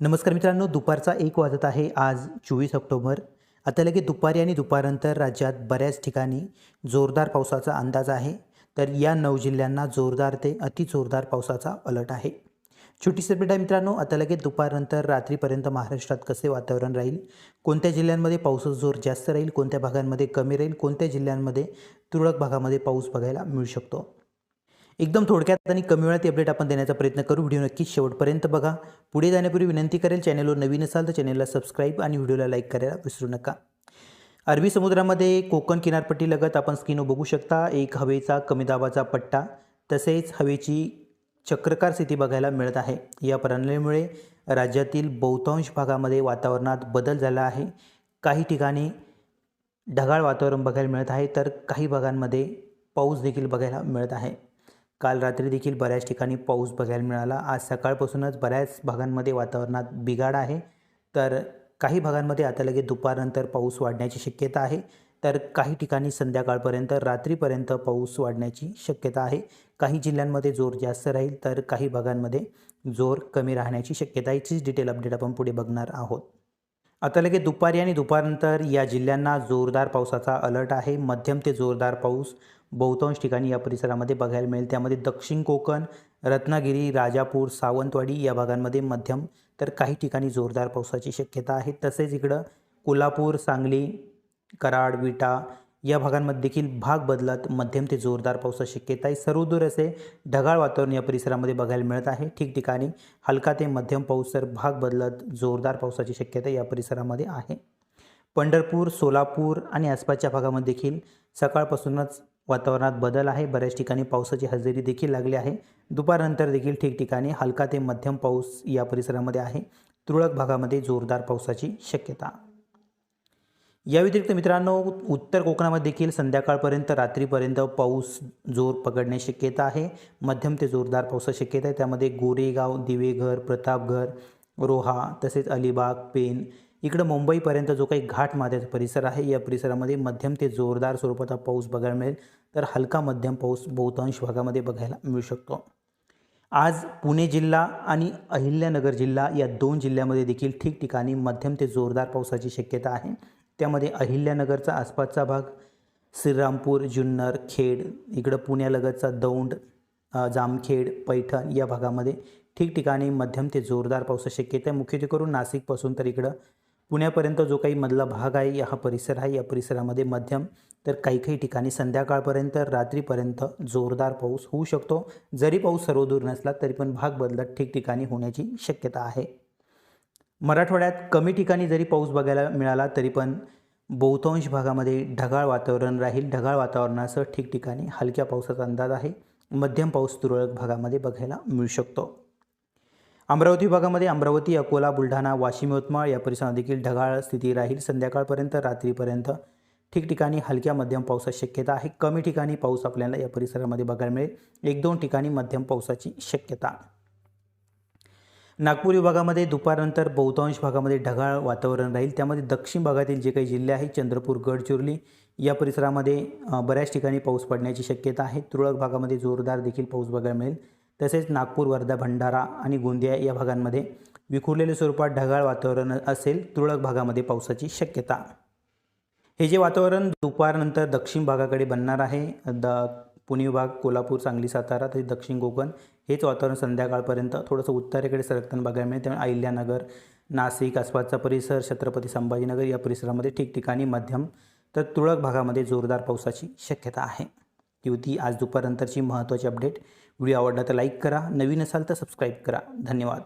नमस्कार मित्रांनो दुपारचा एक वाजत आहे आज चोवीस ऑक्टोबर. आता लगेच दुपारी आणि दुपारनंतर राज्यात बऱ्याच ठिकाणी जोरदार पावसाचा अंदाज आहे. तर या नऊ जिल्ह्यांना जोरदार ते अतिजोरदार पावसाचा अलर्ट आहे. छोटी अपडेट आहे मित्रांनो आता लगेच दुपारनंतर रात्रीपर्यंत महाराष्ट्रात कसे वातावरण राहील? कोणत्या जिल्ह्यांमध्ये पावसाचा जोर जास्त राहील? कोणत्या भागांमध्ये कमी राहील? कोणत्या जिल्ह्यांमध्ये तुरळक भागामध्ये पाऊस बघायला मिळू शकतो? एकदम थोडक्यात आणि कमी वेळात अपडेट आपण देण्याचा प्रयत्न करू. व्हिडिओ नक्कीच शेवटपर्यंत बघा. पुढे जाण्यापूर्वी विनंती करेल चॅनलवर नवीन असाल तर चॅनलला सबस्क्राईब आणि व्हिडिओला लाईक करायला विसरू नका. अरबी समुद्रामध्ये कोकण किनारपट्टीलगत आपण स्क्रीनवर बघू शकता. एक हवेचा कमी दाबाचा पट्टा तसेच हवेची चक्रकार स्थिती बघायला मिळत आहे. या प्रणालीमुळे राज्यातील बहुतांश भागामध्ये वातावरणात बदल झाला आहे. काही ठिकाणी ढगाळ वातावरण बघायला मिळत आहे तर काही भागांमध्ये पाऊस देखील बघायला मिळत आहे. काल रात्री देखील बऱ्याच ठिकाणी पाऊस बघायला मिळाला. आज सकाळपासूनच बऱ्याच भागांमध्ये वातावरणात बिघाड आहे. तर काही भागांमध्ये आता लगेच दुपारनंतर पाऊस वाढण्याची शक्यता आहे. तर काही ठिकाणी संध्याकाळपर्यंत रात्रीपर्यंत पाऊस वाढण्याची शक्यता आहे. काही जिल्ह्यांमध्ये जोर जास्त राहील तर काही भागांमध्ये जोर कमी राहण्याची शक्यता याचीच डिटेल अपडेट आपण पुढे बघणार आहोत. आता लगेच दुपारी आणि दुपारनंतर या जिल्ह्यांना जोरदार पावसाचा अलर्ट आहे. मध्यम ते जोरदार पाऊस बहुतांश ठिकाणी या परिसरामध्ये बघायला मिळेल. त्यामध्ये दक्षिण कोकण रत्नागिरी राजापूर सावंतवाडी या भागांमध्ये मध्यम तर काही ठिकाणी जोरदार पावसाची शक्यता आहे. तसेच इकडं कोल्हापूर सांगली कराड विटा या भागांमध्ये देखील भाग बदलत मध्यम ते जोरदार पावसाची शक्यता आहे. सर्वदूर असे ढगाळ वातावरण या परिसरामध्ये बघायला मिळत आहे. ठिकठिकाणी हलका ते मध्यम पाऊस तर भाग बदलत जोरदार पावसाची शक्यता या परिसरामध्ये आहे. पंढरपूर सोलापूर आणि आसपासच्या भागामध्ये देखील सकाळपासूनच वातावरणात बदल आहे. बऱ्याच ठिकाणी पावसाची हजेरी देखील लागली आहे. दुपारनंतर देखील ठिकठिकाणी हलका ते मध्यम पाऊस या परिसरामध्ये आहे. तुरळक भागामध्ये जोरदार पावसाची शक्यता. या व्यतिरिक्त मित्रांनो उत्तर कोकणामध्ये देखील संध्याकाळपर्यंत रात्रीपर्यंत पाऊस जोर पकडण्याची शक्यता आहे. मध्यम ते जोरदार पावसाची शक्यता आहे. त्यामध्ये गोरेगाव दिवेघर प्रतापघर रोहा तसेच अलिबाग पेन इकडं मुंबईपर्यंत जो काही घाट माथ्याचा परिसर आहे या परिसरामध्ये मध्यम ते जोरदार स्वरूपाचा पाऊस बघायला मिळेल. तर हलका मध्यम पाऊस बहुतांश भागामध्ये बघायला मिळू शकतो. आज पुणे जिल्हा आणि अहिल्यानगर जिल्हा या दोन जिल्ह्यामध्ये देखील ठिकठिकाणी मध्यम ते जोरदार पावसाची शक्यता आहे. त्यामध्ये अहिल्यानगरचा आसपासचा भाग श्रीरामपूर जुन्नर खेड इकडं पुण्यालगतचा दौंड जामखेड पैठण या भागामध्ये ठिकठिकाणी मध्यम ते जोरदार पावसाची शक्यता आहे. मुख्यत्वे करून नाशिकपासून तर इकडं पुण्यापर्यंत जो काही मधला भाग आहे हा परिसर आहे. या परिसरामध्ये मध्यम तर काही काही ठिकाणी संध्याकाळपर्यंत रात्रीपर्यंत जोरदार पाऊस होऊ शकतो. जरी पाऊस सर्वदूर नसला तरी पण भाग बदलत ठिकठिकाणी होण्याची शक्यता आहे. मराठवाड्यात कमी ठिकाणी जरी पाऊस बघायला मिळाला तरी पण बहुतांश भागामध्ये ढगाळ वातावरण राहील. ढगाळ वातावरणासह ठिकठिकाणी हलक्या पावसाचा अंदाज आहे. मध्यम पाऊस तुरळक भागामध्ये बघायला मिळू शकतो. अमरावती भागामध्ये अमरावती अकोला बुलढाणा वाशिम यवतमाळ या परिसरात देखील ढगाळ स्थिती राहील. संध्याकाळपर्यंत रात्रीपर्यंत ठिकठिकाणी हलक्या मध्यम पावसाची शक्यता आहे. कमी ठिकाणी पाऊस आपल्याला या परिसरामध्ये बघायला मिळेल. एक दोन ठिकाणी मध्यम पावसाची शक्यता. नागपूर विभागामध्ये दुपारनंतर बहुतांश भागामध्ये ढगाळ वातावरण राहील. त्यामध्ये दक्षिण भागातील जे काही जिल्हे आहेत चंद्रपूर गडचिरोली या परिसरामध्ये बऱ्याच ठिकाणी पाऊस पडण्याची शक्यता आहे. तुरळक भागामध्ये जोरदार देखील पाऊस बघायला मिळेल. तसेच नागपूर वर्धा भंडारा आणि गोंदिया या भागांमध्ये विखुरलेल्या स्वरूपात ढगाळ वातावरण असेल तुरळक भागामध्ये पावसाची शक्यता. हे जे वातावरण दुपारनंतर दक्षिण भागाकडे बनणार आहे द पुणे विभाग कोल्हापूर सांगली सातारा तसेच दक्षिण कोकण हेच वातावरण संध्याकाळपर्यंत थोडंसं उत्तरेकडे सरकताना बघायला मिळेल. त्यामुळे अहिल्यानगर नाशिक आसपासचा परिसर छत्रपती संभाजीनगर या परिसरामध्ये ठिकठिकाणी मध्यम तर तुरळक भागामध्ये जोरदार पावसाची शक्यता आहे. ती होती आज दुपारनंतरची महत्त्वाची अपडेट. व्हिडिओ आवडला तर लाईक करा. नवीन असाल तर सबस्क्राईब करा. धन्यवाद.